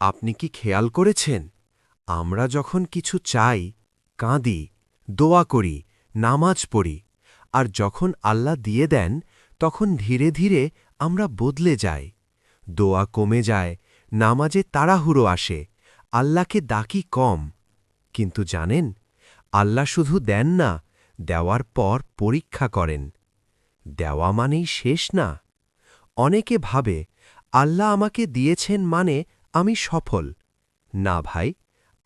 আপনি কি খেয়াল করেছেন? আমরা যখন কিছু চাই, কাঁদি, দোয়া করি, নামাজ পড়ি, আর যখন আল্লাহ দিয়ে দেন, তখন ধীরে ধীরে আমরা বদলে যাই। দোয়া কমে যায়, নামাজে তাড়াহুড়ো আসে, আল্লাহকে ডাকি কম। কিন্তু জানেন, আল্লাহ শুধু দেন না, দেওয়ার পর পরীক্ষা করেন। দেওয়া মানেই শেষ না। অনেকে ভাবে, আল্লাহ আমাকে দিয়েছেন মানে আমি সফল। না ভাই,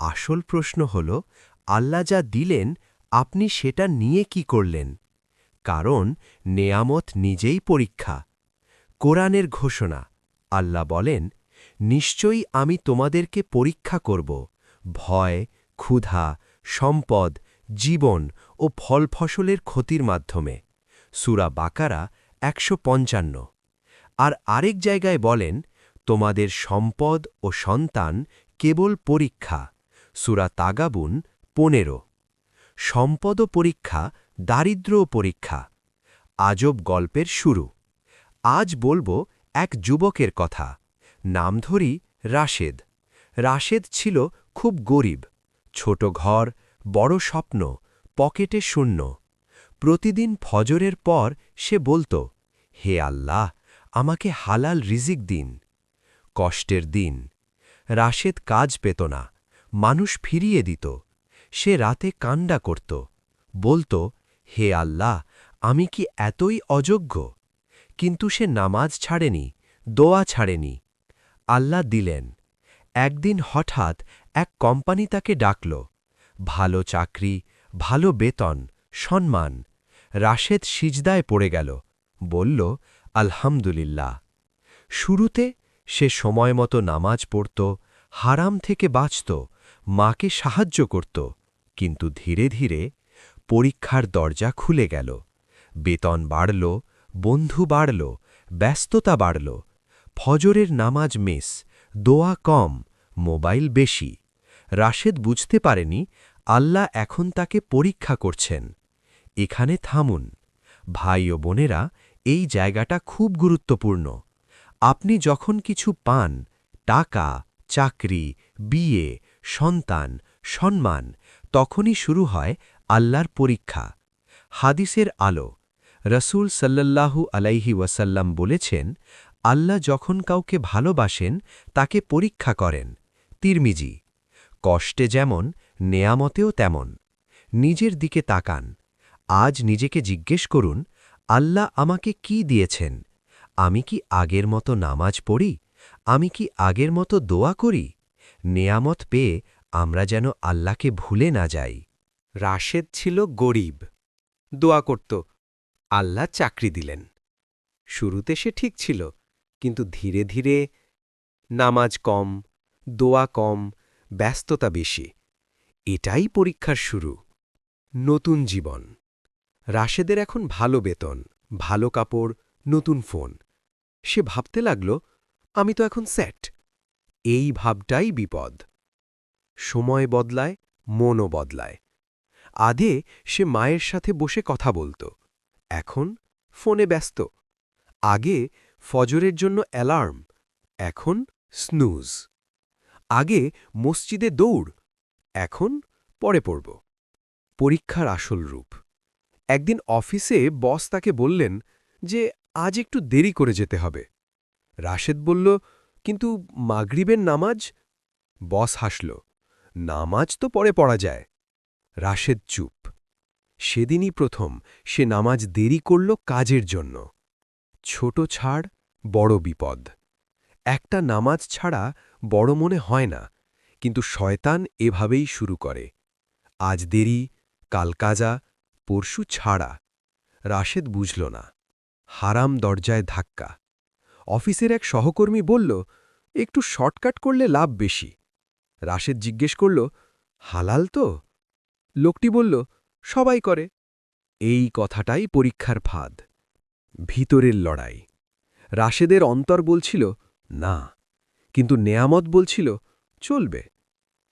আসল প্রশ্ন হল, আল্লাহ যা দিলেন, আপনি সেটা নিয়ে কি করলেন? কারণ নেয়ামত নিজেই পরীক্ষা। কোরআনের ঘোষণা, আল্লাহ বলেন, নিশ্চয়ই আমি তোমাদেরকে পরীক্ষা করব। ভয়, ক্ষুধা, সম্পদ, জীবন ও ফল ফসলের ক্ষতির মাধ্যমে। সুরা বাকারা একশো পঞ্চান্ন। আর আরেক জায়গায় বলেন তোমাদের সম্পদ ও সন্তান কেবল পরীক্ষা। সুরা তাগাবুন পনেরো। সম্পদ পরীক্ষা দারিদ্র পরীক্ষা। আজব গল্পের শুরু। আজ বলব এক যুবকের কথা। নাম ধরি রাশেদ। রাশেদ ছিল খুব গরিব। ছোট ঘর, বড় স্বপ্ন, পকেটে শূন্য। প্রতিদিন ফজরের পর সে বলতো, হে আল্লাহ, আমাকে হালাল রিজিক দিন। কষ্টের দিন। রাশেদ কাজ পেত না, মানুষ ফিরিয়ে দিত। সে রাতে কান্ডা করত, বলতো, হে আল্লাহ, আমি কি এতই অযোগ্য? কিন্তু সে নামাজ ছাড়েনি, দোয়া ছাড়েনি। আল্লাহ দিলেন। একদিন হঠাৎ এক কোম্পানি তাকে ডাকল, ভালো চাকরি, ভালো বেতন, সম্মান। রাশেদ সিজদায় পড়ে গেল, বলল, আলহামদুলিল্লাহ। শুরুতে সে সময়মতো নামাজ পড়ত, হারাম থেকে বাঁচত, মাকে সাহায্য করত, কিন্তু ধীরে ধীরে পরীক্ষার দরজা খুলে গেল। বেতন বাড়ল, বন্ধু বাড়ল, ব্যস্ততা বাড়ল, ফজরের নামাজ মেস, দোয়া কম, মোবাইল বেশি। রাশেদ বুঝতে পারেনি আল্লাহ এখন তাকে পরীক্ষা করছেন। এখানে থামুন। ভাই ও বোনেরা এই জায়গাটা খুব গুরুত্বপূর্ণ। আপনি যখন কিছু পান, টাকা, চাকরি, বিয়ে, সন্তান, সম্মান, তখনই শুরু হয় আল্লাহর পরীক্ষা। হাদিসের আলো, রসুল সাল্লাল্লাহু আলাইহি ওয়াসাল্লাম বলেছেন, আল্লাহ যখন কাউকে ভালোবাসেন, তাকে পরীক্ষা করেন। তিরমিজি, কষ্টে যেমন, নেয়ামতেও তেমন। নিজের দিকে তাকান। আজ নিজেকে জিজ্ঞেস করুন, আল্লাহ আমাকে কি দিয়েছেন? আমি কি আগের মতো নামাজ পড়ি? আমি কি আগের মতো দোয়া করি? নেয়ামত পেয়ে আমরা যেন আল্লাহকে ভুলে না যাই। রাশেদ ছিল গরিব। দোয়া করত। আল্লাহ চাকরি দিলেন। শুরুতে সে ঠিক ছিল, কিন্তু ধীরে ধীরে নামাজ কম, দোয়া কম, ব্যস্ততা বেশি। এটাই পরীক্ষার শুরু। নতুন জীবন। রাশেদের এখন ভালো বেতন, ভালো কাপড় নতুন ফোন। সে ভাবতে লাগল, আমি তো এখন সেট এই ভাবটাই বিপদ। সময় বদলায়, মনও বদলায়। আদে সে মায়ের সাথে বসে কথা বলত। এখন ফোনে ব্যস্ত। আগে ফজরের জন্য অ্যালার্ম, এখন স্নুজ। আগে মসজিদে দৌড়, এখন পরে পড়ব। পরীক্ষার আসল রূপ। একদিন অফিসে বস তাকে বললেন যে আজ একটু দেরি করে যেতে হবে। রাশেদ বলল, কিন্তু মাগরিবের নামাজ? বস হাসল, নামাজ তো পরে পড়া যায়। রাশেদ চুপ, সেদিনই প্রথম সে নামাজ দেরি করল কাজের জন্য। ছোট ছাড়, বড় বিপদ। একটা নামাজ ছাড়া বড় মনে হয় না, কিন্তু শয়তান এভাবেই শুরু করে। আজ দেরি, কাল কাজা, পরশু ছাড়া। রাশেদ বুঝল না। হারাম দরজায় ধাক্কা। অফিসের এক সহকর্মী বলল, একটু শর্টকাট করলে লাভ বেশি। রাশেদ জিজ্ঞেস করল, হালাল তো? লোকটি বলল, সবাই করে। এই কথাটাই পরীক্ষার ফাঁদ। ভিতরের লড়াই। রাশেদের অন্তর বলছিল, না। কিন্তু নেয়ামত বলছিল, চলবে।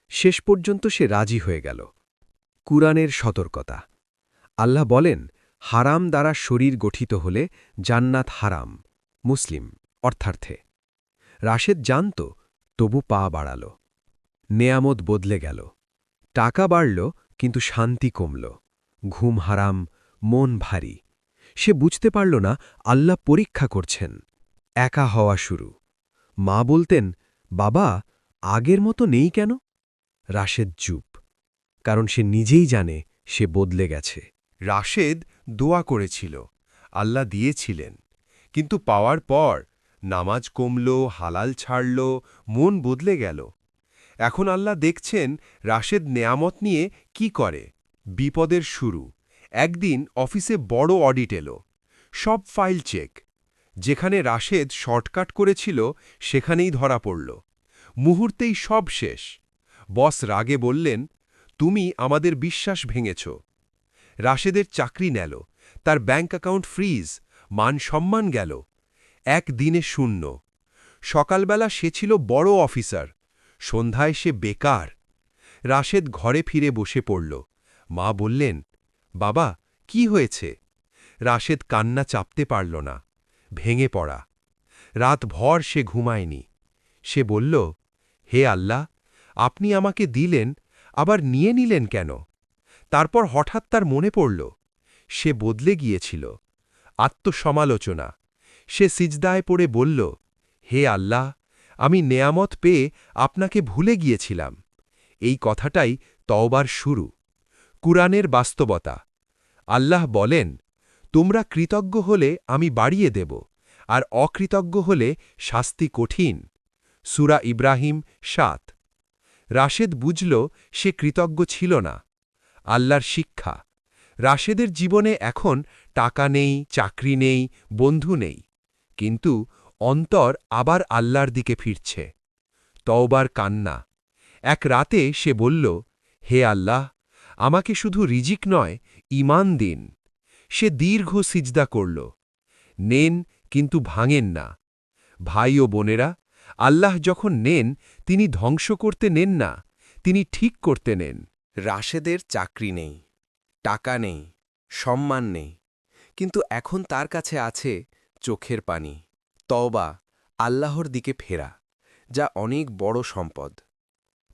শেষ পর্যন্ত সে রাজি হয়ে গেল। কুরআনের সতর্কতা। আল্লাহ বলেন হারাম দ্বারা শরীর গঠিত হলে জান্নাত হারাম, মুসলিম, অর্থার্থে। রাশেদ জানত, তবু পা বাড়াল। নেয়ামত বদলে গেল। টাকা বাড়ল, কিন্তু শান্তি কমল। ঘুম হারাম, মন ভারী। সে বুঝতে পারল না, আল্লাহ পরীক্ষা করছেন। একা হওয়া শুরু। মা বলতেন, বাবা, আগের মতো নেই কেন? রাশেদ চুপ। কারণ সে নিজেই জানে, সে বদলে গেছে। রাশেদ দোয়া করেছিল, আল্লাহ দিয়েছিলেন। কিন্তু পাওয়ার পর নামাজ কমল, হালাল ছাড়ল, মন বদলে গেল। এখন আল্লাহ দেখছেন রাশেদ নেয়ামত নিয়ে কি করে। বিপদের শুরু। একদিন অফিসে বড় অডিট এলো। সব ফাইল চেক। যেখানে রাশেদ শর্টকাট করেছিল, সেখানেই ধরা পড়ল। মুহূর্তেই সব শেষ। বস রাগে বললেন, তুমি আমাদের বিশ্বাস ভেঙেছ। রাশেদের চাকরি নেল, তার ব্যাঙ্ক অ্যাকাউন্ট ফ্রিজ, মান সম্মান গেল। এক দিনে শূন্য। সকালবেলা সে ছিল বড় অফিসার, সন্ধ্যায় সে বেকার। রাশেদ ঘরে ফিরে বসে পড়ল। মা বললেন, বাবা, কি হয়েছে? রাশেদ কান্না চাপতে পারল না, ভেঙে পড়া। রাত ভর সে ঘুমায়নি। সে বলল, হে আল্লাহ, আপনি আমাকে দিলেন, আবার নিয়ে নিলেন কেন? তারপর হঠাৎ তার মনে পড়ল, সে বদলে গিয়েছিল, আত্মসমালোচনা। সে সিজদায় পড়ে বলল, হে আল্লাহ, আমি নেয়ামত পেয়ে আপনাকে ভুলে গিয়েছিলাম। এই কথাটাই তওবার শুরু, কুরআনের বাস্তবতা। আল্লাহ বলেন, তোমরা কৃতজ্ঞ হলে আমি বাড়িয়ে দেব, আর অকৃতজ্ঞ হলে শাস্তি কঠিন। সুরা ইব্রাহিম সাত। রাশেদ বুঝল, সে কৃতজ্ঞ ছিল না। আল্লাহর শিক্ষা। রাশেদের জীবনে এখন টাকা নেই, চাকরি নেই, বন্ধু নেই। কিন্তু অন্তর আবার আল্লাহর দিকে ফিরছে। তওবার কান্না। এক রাতে সে বলল, হে আল্লাহ, আমাকে শুধু রিজিক নয় ইমান দিন। সে দীর্ঘ সিজদা করল। নেন, কিন্তু ভাঙেন না। ভাই ও বোনেরা, আল্লাহ যখন নেন, তিনি ধ্বংস করতে নেন না, তিনি ঠিক করতে নেন। রাশেদের চাকরি নেই, টাকা নেই, সম্মান নেই। কিন্তু এখন তার কাছে আছে চোখের পানি, তওবা, আল্লাহর দিকে ফেরা, যা অনেক বড় সম্পদ।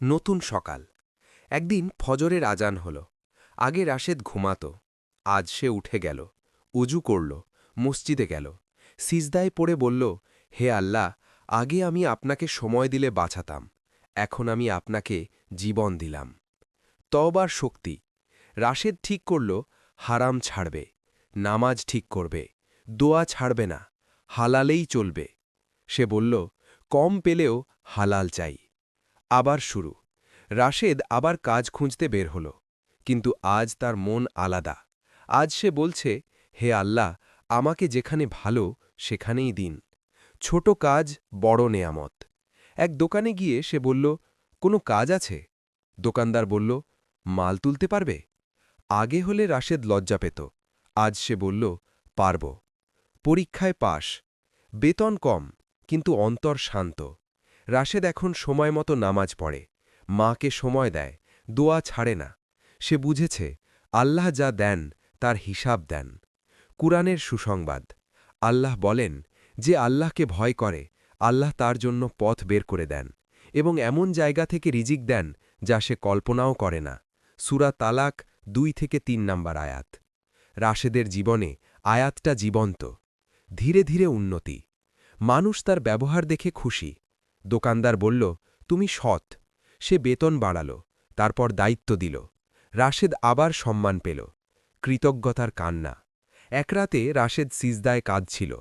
নতুন সকাল, একদিন ফজরের আজান হল, আগে রাশেদ ঘুমাত, আজ সে উঠে গেল, উজু করল, মসজিদে গেল, সিজদায় পড়ে বলল, হে আল্লাহ, আগে আমি আপনাকে সময় দিলে বাঁচাতাম, এখন আমি আপনাকে জীবন দিলাম। তবার শক্তি। রাশেদ ঠিক করল, হারাম ছাড়বে, নামাজ ঠিক করবে, দোয়া ছাড়বে না, হালালেই চলবে। সে বলল, কম পেলেও হালাল চাই। আবার শুরু। রাশেদ আবার কাজ খুঁজতে বের হল, কিন্তু আজ তার মন আলাদা। আজ সে বলছে, হে আল্লাহ, আমাকে যেখানে ভালো, সেখানেই দিন। ছোট কাজ, বড় নেয়ামত। এক দোকানে গিয়ে সে বলল, কোনো কাজ আছে? দোকানদার বলল মাল তুলতে পারবে? আগে হলে রাশেদ লজ্জা পেত। আজ সে বলল, পারব। পরীক্ষায় পাশ। বেতন কম, কিন্তু অন্তর শান্ত। রাশেদ এখন সময় মতো নামাজ পড়ে। মাকে সময় দেয়, দোয়া ছাড়ে না। সে বুঝেছে, আল্লাহ যা দেন, তার হিসাব দেন। কুরআনের সুসংবাদ। আল্লাহ বলেন যে আল্লাহকে ভয় করে, আল্লাহ তার জন্য পথ বের করে দেন এবং এমন জায়গা থেকে রিজিক দেন যা সে কল্পনাও করে না। সুরা তালাক দুই থেকে তিন নাম্বার আয়াত। রাশেদের জীবনে আয়াতটা জীবন্ত, ধীরে ধীরে উন্নতি। মানুষ তার ব্যবহার দেখে খুশি। দোকানদার বলল, তুমি সৎ। সে বেতন বাড়াল, তারপর দায়িত্ব দিল। রাশেদ আবার সম্মান পেল, কৃতজ্ঞতার কান্না। এক রাতে রাশেদ সিজদায় কাঁদছিল,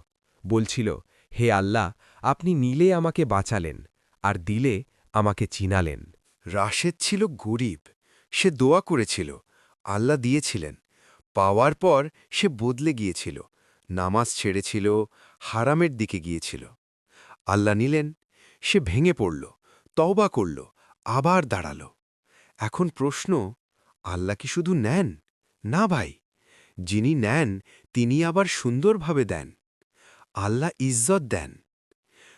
বলছিল, হে আল্লাহ, আপনি নিলে আমাকে বাঁচালেন, আর দিলে আমাকে চিনালেন। রাশেদ ছিল গরিব সে দোয়া করেছিল, আল্লাহ দিয়েছিলেন। পাওয়ার পর সে বদলে গিয়েছিল, নামাজ ছেড়েছিল, হারামের দিকে গিয়েছিল। আল্লাহ নিলেন, সে ভেঙে পড়ল, তওবা করল, আবার দাঁড়াল। এখন প্রশ্ন, আল্লাহ কি শুধু নেন? না ভাই, যিনি নেন, তিনি আবার সুন্দরভাবে দেন। আল্লাহ ইজ্জত দেন।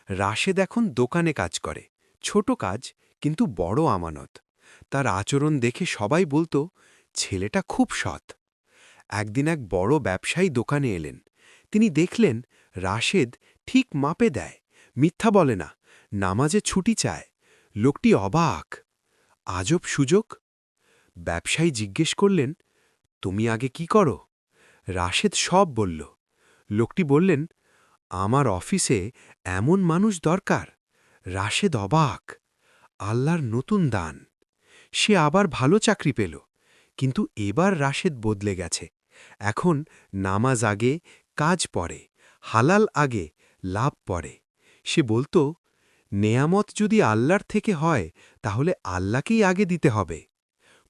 রাশেদ এখন দোকানে কাজ করে, ছোট কাজ, কিন্তু বড় আমানত। তার আচরণ দেখে সবাই বলতো, ছেলেটা খুব সৎ। একদিন এক বড় ব্যবসায়ী দোকানে এলেন। তিনি দেখলেন, রাশেদ ঠিক মাপে দেয়, মিথ্যা বলে না, নামাজে ছুটি চায়, লোকটি অবাক। আজব সুযোগ? ব্যবসায়ী জিজ্ঞেস করলেন, তুমি আগে কি করো? রাশেদ সব বলল। লোকটি বললেন, আমার অফিসে এমন মানুষ দরকার। রাশেদ অবাক, আল্লাহর নতুন দান। সে আবার ভালো চাকরি পেল। কিন্তু এবার রাশেদ বদলে গেছে। এখন নামাজ আগে, কাজ পড়ে হালাল আগে, লাভ পড়ে সে বলতো, নেয়ামত যদি আল্লাহর থেকে হয়, তাহলে আল্লাহকেই আগে দিতে হবে।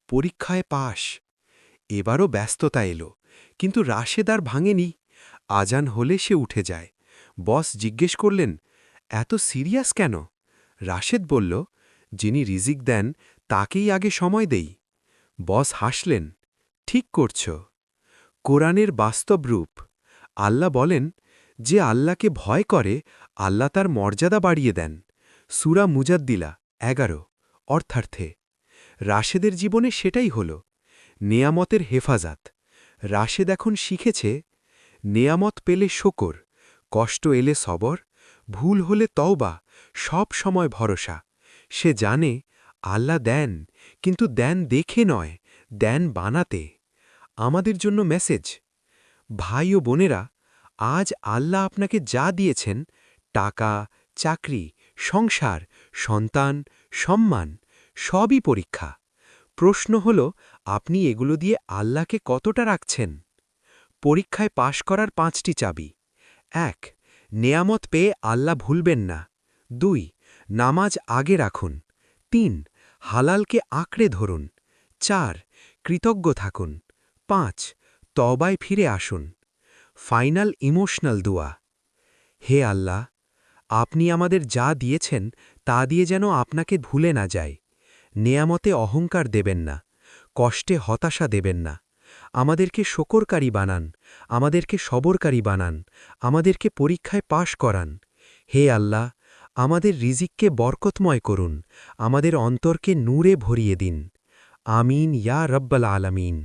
পরীক্ষায় পাশ। এবারও ব্যস্ততা এলো, কিন্তু রাশেদ আর ভাঙেনি। আজান হলে সে উঠে যায়। বস জিজ্ঞেস করলেন, এত সিরিয়াস কেন? রাশেদ বলল, যিনি রিজিক দেন তাকেই আগে সময় দেই। বস হাসলেন, ঠিক করছ। কোরআনের বাস্তব রূপ। আল্লাহ বলেন, যে আল্লাহকে ভয় করে, আল্লাহ তার মর্যাদা বাড়িয়ে দেন। সুরা মুজাদ্দিলা, এগারো, অর্থার্থে। রাশেদের জীবনে সেটাই হল, নেয়ামতের হেফাজত। রাশেদ এখন শিখেছে, নেয়ামত পেলে শকর, কষ্ট এলে সবর, ভুল হলে তওবা, সব সময় ভরসা। সে জানে আল্লাহ দেন, কিন্তু দেন দেখে নয়, দেন বানাতে। আমাদের জন্য মেসেজ। ভাই ও বোনেরা, আজ আল্লাহ আপনাকে যা দিয়েছেন, টাকা, চাকরি, সংসার, সন্তান, সম্মান, সবই পরীক্ষা। প্রশ্ন হল, আপনি এগুলো দিয়ে আল্লাহকে কতটা রাখছেন? পরীক্ষায় পাশ করার পাঁচটি চাবি। এক, নেয়ামত পেয়ে আল্লাহ ভুলবেন না। দুই, নামাজ আগে রাখুন। তিন, হালালকে আঁকড়ে ধরুন। চার, কৃতজ্ঞ থাকুন। পাঁচ তবায় ফিরে আসুন। ফাইনাল ইমোশনাল দোয়া। হে আল্লাহ, আপনি আমাদের যা দিয়েছেন তা দিয়ে যেন আপনাকে ভুলে না যায় নেয়ামতে অহংকার দেবেন না, কষ্টে হতাশা দেবেন না। আমাদেরকে শকরকারী বানান, আমাদেরকে সবরকারী বানান, আমাদেরকে পরীক্ষায় পাশ করান। হে আল্লাহ আমাদের রিজিককে বরকতময় করুন আমাদের অন্তরকে নূরে ভরিয়ে দিন। আমিন ইয়া রব্বাল আলামিন।